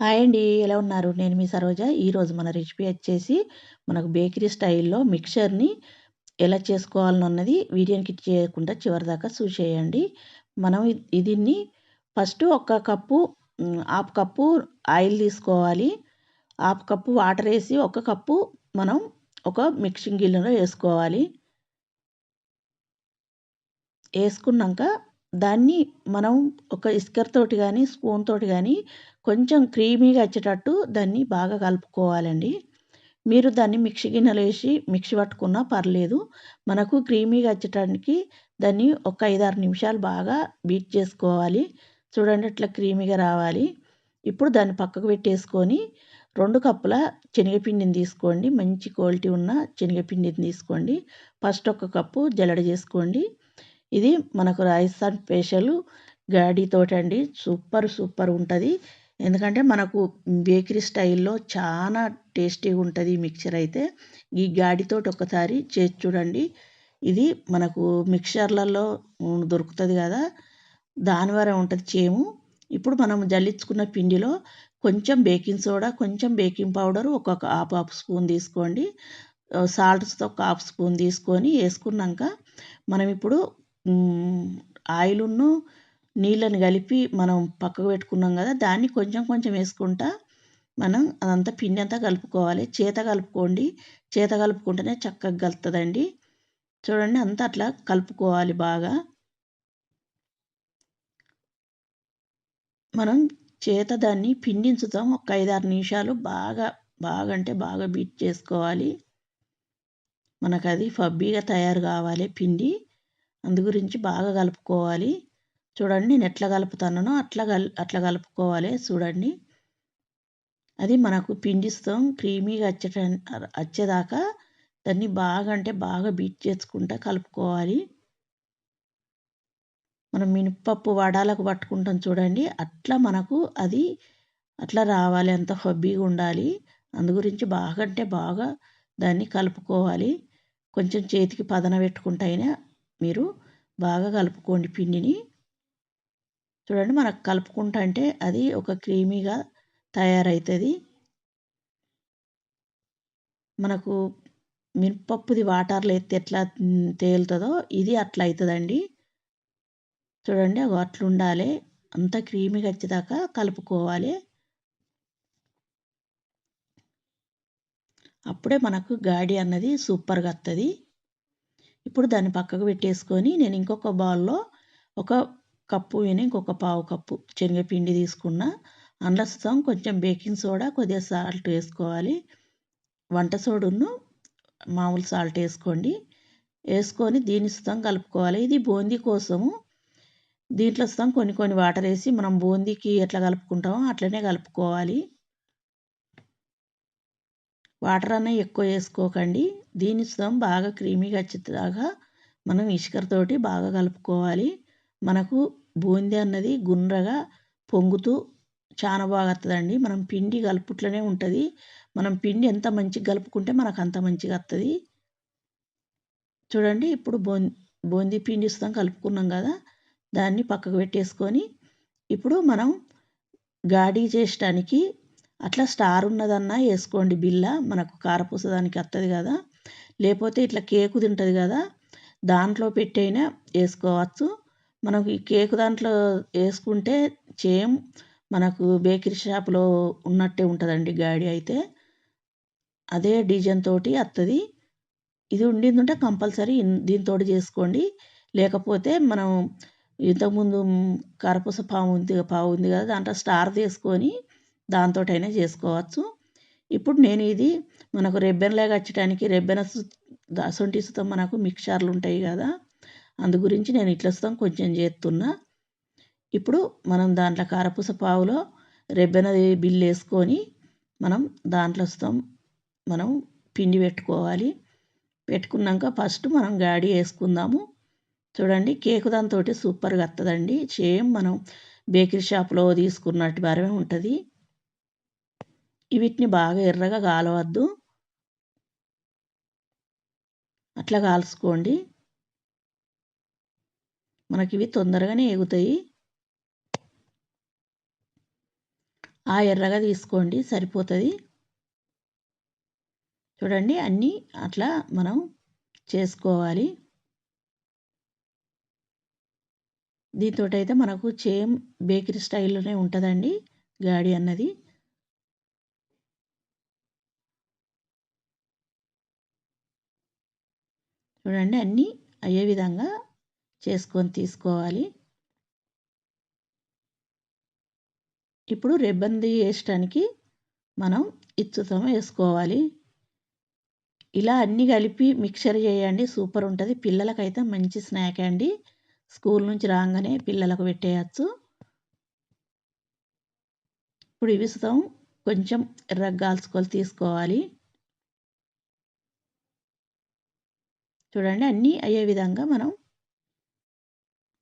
Hi అండి ఎలా ఉన్నారు? నేను మీ సరోజ. ఈరోజు మన రెసిపీ వచ్చేసి మనకు బేకరీ స్టైల్లో మిక్చర్ని ఎలా చేసుకోవాలన్నది వీడియోకి చేయకుండా చివరిదాకా చూసేయండి. మనం దీన్ని ఫస్ట్ ఒక కప్పు హాఫ్ కప్పు ఆయిల్ తీసుకోవాలి. హాఫ్ కప్పు వాటర్ వేసి ఒక కప్పు మనం ఒక మిక్సింగ్ గిన్నెలో వేసుకోవాలి. వేసుకున్నాక దాన్ని మనం ఒక ఇస్కర్ తోటి కానీ స్పూన్ తోటి కానీ కొంచెం క్రీమీగా వచ్చేటట్టు దాన్ని బాగా కలుపుకోవాలండి. మీరు దాన్ని మిక్సీ గిన్నెలో వేసి మిక్సీ పట్టుకున్నా పర్లేదు. మనకు క్రీమీగా వచ్చేటానికి దాన్ని ఒక ఐదారు నిమిషాలు బాగా బీట్ చేసుకోవాలి. చూడండి అట్లా క్రీమీగా రావాలి. ఇప్పుడు దాన్ని పక్కకు పెట్టేసుకొని రెండు కప్పుల శనగపిండిని తీసుకోండి. మంచి క్వాలిటీ ఉన్న శనగపిండిని తీసుకోండి. ఫస్ట్ ఒక కప్పు జల్లడ చేసుకోండి. ఇది మనకు రాజస్థాన్ స్పెషల్ గాడితోటండి అండి సూపర్ సూపర్ ఉంటుంది. ఎందుకంటే మనకు బేకరీ స్టైల్లో చాలా టేస్టీగా ఉంటుంది ఈ మిక్చర్ అయితే. ఈ గాడితోటి ఒకసారి చేసి చూడండి. ఇది మనకు మిక్చర్లలో దొరుకుతుంది కదా. దాని వరే ఉంటుంది చేము. ఇప్పుడు మనం జల్లించుకున్న పిండిలో కొంచెం బేకింగ్ సోడా కొంచెం బేకింగ్ పౌడర్ ఒక్కొక్క హాఫ్ హాఫ్ స్పూన్ తీసుకోండి. సాల్ట్స్తో ఒక హాఫ్ స్పూన్ తీసుకొని వేసుకున్నాక మనం ఇప్పుడు ఆయిలును నీళ్ళని కలిపి మనం పక్కకు పెట్టుకున్నాం కదా దాన్ని కొంచెం కొంచెం వేసుకుంటా మనం అదంతా పిండి అంతా కలుపుకోవాలి. చేత కలుపుకోండి. చేత కలుపుకుంటేనే చక్కగా కలుతుందండి చూడండి అంతా అట్లా కలుపుకోవాలి బాగా. మనం చేత దాన్ని పిండించుతాం ఒక ఐదారు నిమిషాలు బాగా బాగా అంటే బాగా బీట్ చేసుకోవాలి. మనకు అది ఫబ్బీగా తయారు కావాలి పిండి. అందు గురించి బాగా కలుపుకోవాలి. చూడండి నేను ఎట్లా కలుపుతాను అట్లా కల్ అట్లా కలుపుకోవాలి చూడండి. అది మనకు పిండిస్తాం క్రీమీగా వచ్చే వచ్చేదాకా దాన్ని బాగా అంటే బాగా బీట్ చేసుకుంటా కలుపుకోవాలి. మనం మినపప్పు వడాలకు పట్టుకుంటాం చూడండి అట్లా మనకు అది అట్లా రావాలి అంత హబ్బీగా ఉండాలి. అందు గురించి బాగా అంటే బాగా దాన్ని కలుపుకోవాలి. కొంచెం చేతికి పదన పెట్టుకుంటైనా మీరు బాగా కలుపుకోండి పిండిని. చూడండి మనకు కలుపుకుంటా అంటే అది ఒక క్రీమీగా తయారవుతుంది మనకు మినపప్పుది వాటర్లో ఎత్తే ఎట్లా తేలుతుందో ఇది అట్లా అవుతుందండి చూడండి అవి అట్లా ఉండాలి అంత క్రీమీగా వచ్చేదాకా కలుపుకోవాలి. అప్పుడే మనకు గాడి అన్నది సూపర్గా వస్తుంది ఇప్పుడు దాన్ని పక్కకు పెట్టేసుకొని నేను ఇంకొక బౌల్లో ఒక కప్పు విని ఇంకొక పావు కప్పు శనగపిండి తీసుకున్న. అందులో కొంచెం బేకింగ్ సోడా కొద్దిగా సాల్ట్ వేసుకోవాలి. వంట సోడును మామూలు సాల్ట్ వేసుకోండి. వేసుకొని దీని ఇస్తాం కలుపుకోవాలి. ఇది బూందీ కోసము. దీంట్లో ఇస్తాం కొన్ని కొన్ని వాటర్ వేసి మనం బూందీకి ఎట్లా కలుపుకుంటామో అట్లనే కలుపుకోవాలి. వాటర్ అన్న ఎక్కువ వేసుకోకండి. దీని ఇస్తాం బాగా క్రీమీగా వచ్చేలాగా మనం ఇసుకతోటి బాగా కలుపుకోవాలి. మనకు బూందీ అన్నది గుండ్రగా పొంగుతూ చాలా బాగా వస్తుందండి మనం పిండి కలుపుట్లోనే ఉంటుంది. మనం పిండి ఎంత మంచిగా కలుపుకుంటే మనకు అంత మంచిగా వస్తుంది చూడండి ఇప్పుడు బో బూందీ పిండి ఇస్తాం కలుపుకున్నాం కదా దాన్ని పక్కకు పెట్టేసుకొని ఇప్పుడు మనం గాడి చేసడానికి అట్లా స్టార్ ఉన్నదన్నా వేసుకోండి బిల్ల మనకు కారపూస దానికి వస్తుంది కదా. లేకపోతే ఇట్లా కేకు తింటుంది కదా దాంట్లో పెట్టైనా వేసుకోవచ్చు. మనకు ఈ కేకు దాంట్లో వేసుకుంటే చేయం మనకు బేకరీ షాప్లో ఉన్నట్టే ఉంటుందండి గాడి అయితే. అదే డిజైన్ తోటి వస్తుంది ఇది ఉండిందంటే కంపల్సరీ దీంతో చేసుకోండి. లేకపోతే మనం ఇంతకుముందు కారపూస పావు ఉంది పావు ఉంది కదా దాంట్లో స్టార్ తీసుకొని దాంతోటైనా చేసుకోవచ్చు. ఇప్పుడు నేను ఇది మనకు రెబ్బెన్లాగా వచ్చటానికి రెబ్బెన అసొంటి సుతం మనకు మిక్చర్లు ఉంటాయి కదా అందు గురించి నేను ఇట్లా కొంచెం చేస్తున్నా. ఇప్పుడు మనం దాంట్లో కారపూస పావులో రెబ్బెన బిల్లు వేసుకొని మనం దాంట్లో వస్తాం మనం పిండి పెట్టుకోవాలి. పెట్టుకున్నాక ఫస్ట్ మనం గాడి వేసుకుందాము. చూడండి కేకు దాంతో సూపర్గా వస్తుందండి సేమ్ మనం బేకరీ షాప్లో తీసుకున్నట్టు బరమే ఉంటుంది. వీటిని బాగా ఎర్రగా కాలవద్దు. అట్లా కాల్చుకోండి. మనకి ఇవి తొందరగానే ఎగుతాయి. ఆ ఎర్రగా తీసుకోండి సరిపోతుంది. చూడండి అన్నీ అట్లా మనం చేసుకోవాలి. దీంతో అయితే మనకు సేమ్ బేకరీ స్టైల్లోనే ఉంటుందండి గాడి అన్నది. చూడండి అన్నీ అయ్యే విధంగా చేసుకొని తీసుకోవాలి. ఇప్పుడు రెబ్బంది వేయటానికి మనం ఇచ్చుతం వేసుకోవాలి. ఇలా అన్నీ కలిపి మిక్చర్ చేయండి సూపర్ ఉంటుంది. పిల్లలకైతే మంచి స్నాక్ అండి. స్కూల్ నుంచి రాగానే పిల్లలకు పెట్టేయచ్చు. ఇప్పుడు ఇవిస్తాం కొంచెం ఎర్రగా కాల్చుకొని తీసుకోవాలి. చూడండి అన్నీ అయ్యే విధంగా మనం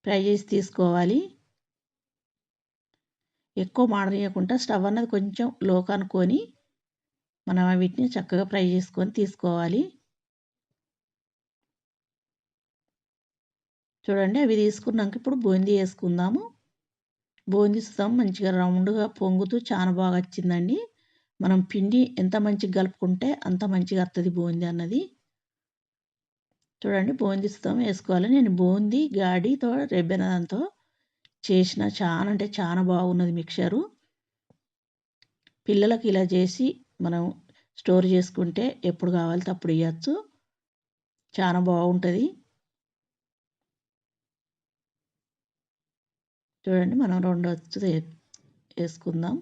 ఫ్రై చేసి తీసుకోవాలి. ఎక్కువ మాడనీయకుండా స్టవ్ అన్నది కొంచెం లో కనుక్కొని మనం వీటిని చక్కగా ఫ్రై చేసుకొని తీసుకోవాలి. చూడండి అవి తీసుకున్నాక ఇప్పుడు బూందీ వేసుకుందాము. బూందీ ఇస్తాం మంచిగా రౌండ్గా పొంగుతూ చాలా బాగా వచ్చిందండి. మనం పిండి ఎంత మంచిగా కలుపుకుంటే అంత మంచిగా వస్తుంది బూందీ అన్నది. చూడండి బూందీ వేసుకోవాలి. నేను బూందీ గాడితో రెబ్బెనదాంతో చేసిన చాలా అంటే చాలా బాగున్నది మిక్చరు. పిల్లలకు ఇలా చేసి మనం స్టోర్ చేసుకుంటే ఎప్పుడు కావాలితే అప్పుడు ఇవ్వచ్చు చాలా బాగుంటుంది. చూడండి మనం రెండు వచ్చి వేసుకుందాం.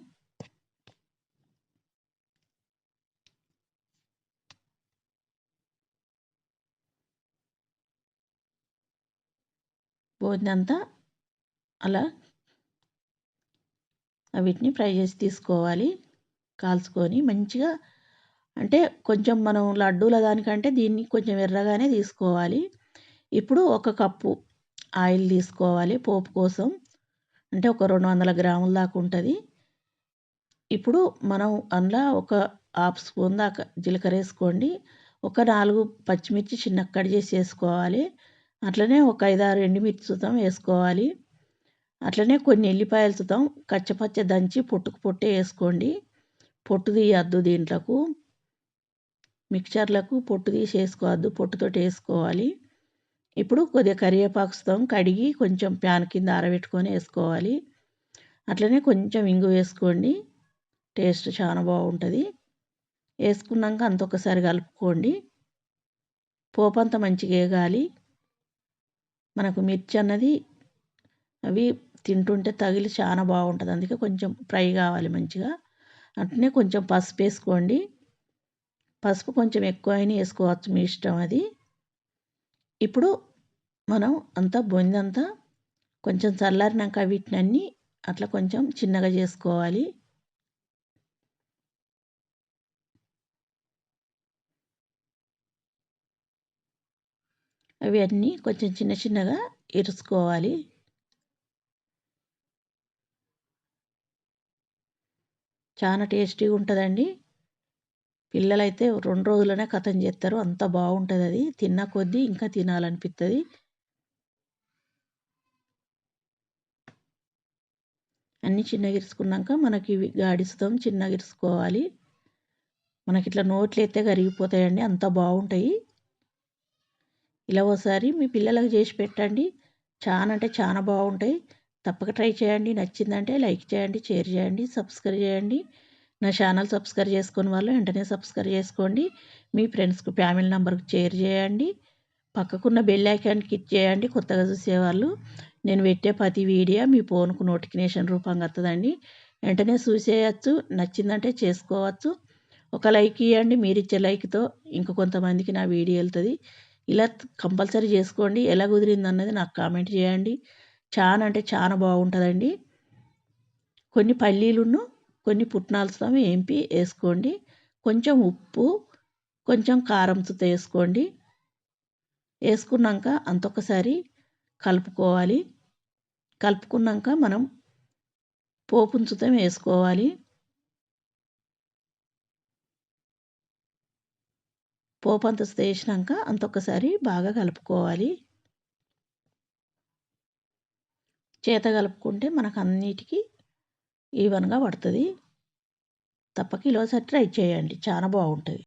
పోయినంత అలా వీటిని ఫ్రై చేసి తీసుకోవాలి. కాల్చుకొని మంచిగా అంటే కొంచెం మనం లడ్డూల దానికంటే దీన్ని కొంచెం ఎర్రగానే తీసుకోవాలి. ఇప్పుడు ఒక కప్పు ఆయిల్ తీసుకోవాలి పోపు కోసం. అంటే ఒక రెండు వందల గ్రాముల దాకా ఉంటుంది. ఇప్పుడు మనం అందులో ఒక హాఫ్ స్పూన్ దాకా జీలకర్ర వేసుకోండి. ఒక నాలుగు పచ్చిమిర్చి చిన్న కట్ చేసి వేసుకోవాలి. అట్లనే ఒక ఐదారు ఎండుమిర్చి సుతం వేసుకోవాలి. అట్లనే కొన్ని ఎల్లిపాయలు సుతం కచ్చపచ్చ దంచి పొట్టుకు పొట్టే వేసుకోండి. పొట్టు తీయద్దు దీంట్లకు. మిక్చర్లకు పొట్టు తీసి వేసుకోవద్దు పొట్టుతోటి వేసుకోవాలి. ఇప్పుడు కొద్దిగా కరివేపాకు సుతం కడిగి కొంచెం ప్యాన్ కింద ఆరబెట్టుకొని వేసుకోవాలి. అట్లనే కొంచెం ఇంగు వేసుకోండి. టేస్ట్ చాలా బాగుంటుంది. వేసుకున్నాక అంత ఒకసారి కలుపుకోండి. పోపు అంతా మంచిగా వేగాలి. మనకు మిర్చి అన్నది అవి తింటుంటే తగిలి చాలా బాగుంటుంది. అందుకే కొంచెం ఫ్రై కావాలి మంచిగా. అట్నే కొంచెం పసుపు వేసుకోండి. పసుపు కొంచెం ఎక్కువ అయినా వేసుకోవచ్చు మీ ఇష్టం అది. ఇప్పుడు మనం అంతా బొందంతా కొంచెం చల్లారినాక వీటిని అన్నీ అట్లా కొంచెం చిన్నగా చేసుకోవాలి. అవి అన్నీ కొంచెం చిన్న చిన్నగా ఇరుసుకోవాలి చాలా టేస్టీగా ఉంటుందండి. పిల్లలైతే రెండు రోజులనే కథం చేస్తారు. అంత బాగుంటుంది అది. తిన్న కొద్దీ ఇంకా తినాలనిపిస్తుంది అన్నీ చిన్నగా ఇరుచుకున్నాక మనకి గాడిస్తాం చిన్నగా ఇరుసుకోవాలి మనకి ఇట్లా నోట్లు అయితే కరిగిపోతాయండి. అంత బాగుంటాయి. ఇలా ఒకసారి మీ పిల్లలకు చేసి పెట్టండి. చాలా అంటే చాలా బాగుంటాయి. తప్పక ట్రై చేయండి. నచ్చిందంటే లైక్ చేయండి షేర్ చేయండి సబ్స్క్రైబ్ చేయండి. నా ఛానల్ సబ్స్క్రైబ్ చేసుకుని వాళ్ళు వెంటనే సబ్స్క్రైబ్ చేసుకోండి. మీ ఫ్రెండ్స్కి ఫ్యామిలీ నెంబర్కి షేర్ చేయండి. పక్కకున్న బెల్ ఐకాన్ క్లిక్ చేయండి. కొత్తగా చూసేవాళ్ళు నేను పెట్టే ప్రతి వీడియో మీ ఫోన్కు నోటిఫికేషన్ రూపంగా వస్తుందండి వెంటనే చూసేయచ్చు నచ్చిందంటే చేసుకోవచ్చు. ఒక లైక్ ఇవ్వండి మీరు ఇచ్చే లైక్తో ఇంకొంతమందికి నా వీడియో వెళ్తుంది. ఇలా కంపల్సరీ చేసుకోండి. ఎలా కుదిరింది అన్నది నాకు కామెంట్ చేయండి. చాలా అంటే చాలా బాగుంటుందండి. కొన్ని పల్లీలును కొన్ని పుట్నాలతో ఏంపి వేసుకోండి. కొంచెం ఉప్పు కొంచెం కారంతో వేసుకోండి. వేసుకున్నాక అంతొకసారి కలుపుకోవాలి. కలుపుకున్నాక మనం పోపుంచుతం వేసుకోవాలి. పోపు అంత వేసినాక అంతొకసారి బాగా కలుపుకోవాలి. చేత కలుపుకుంటే మనకు అన్నిటికీ ఈవెన్గా పడుతుంది. తప్పక ఇలా ట్రై చేయండి. చాలా బాగుంటుంది.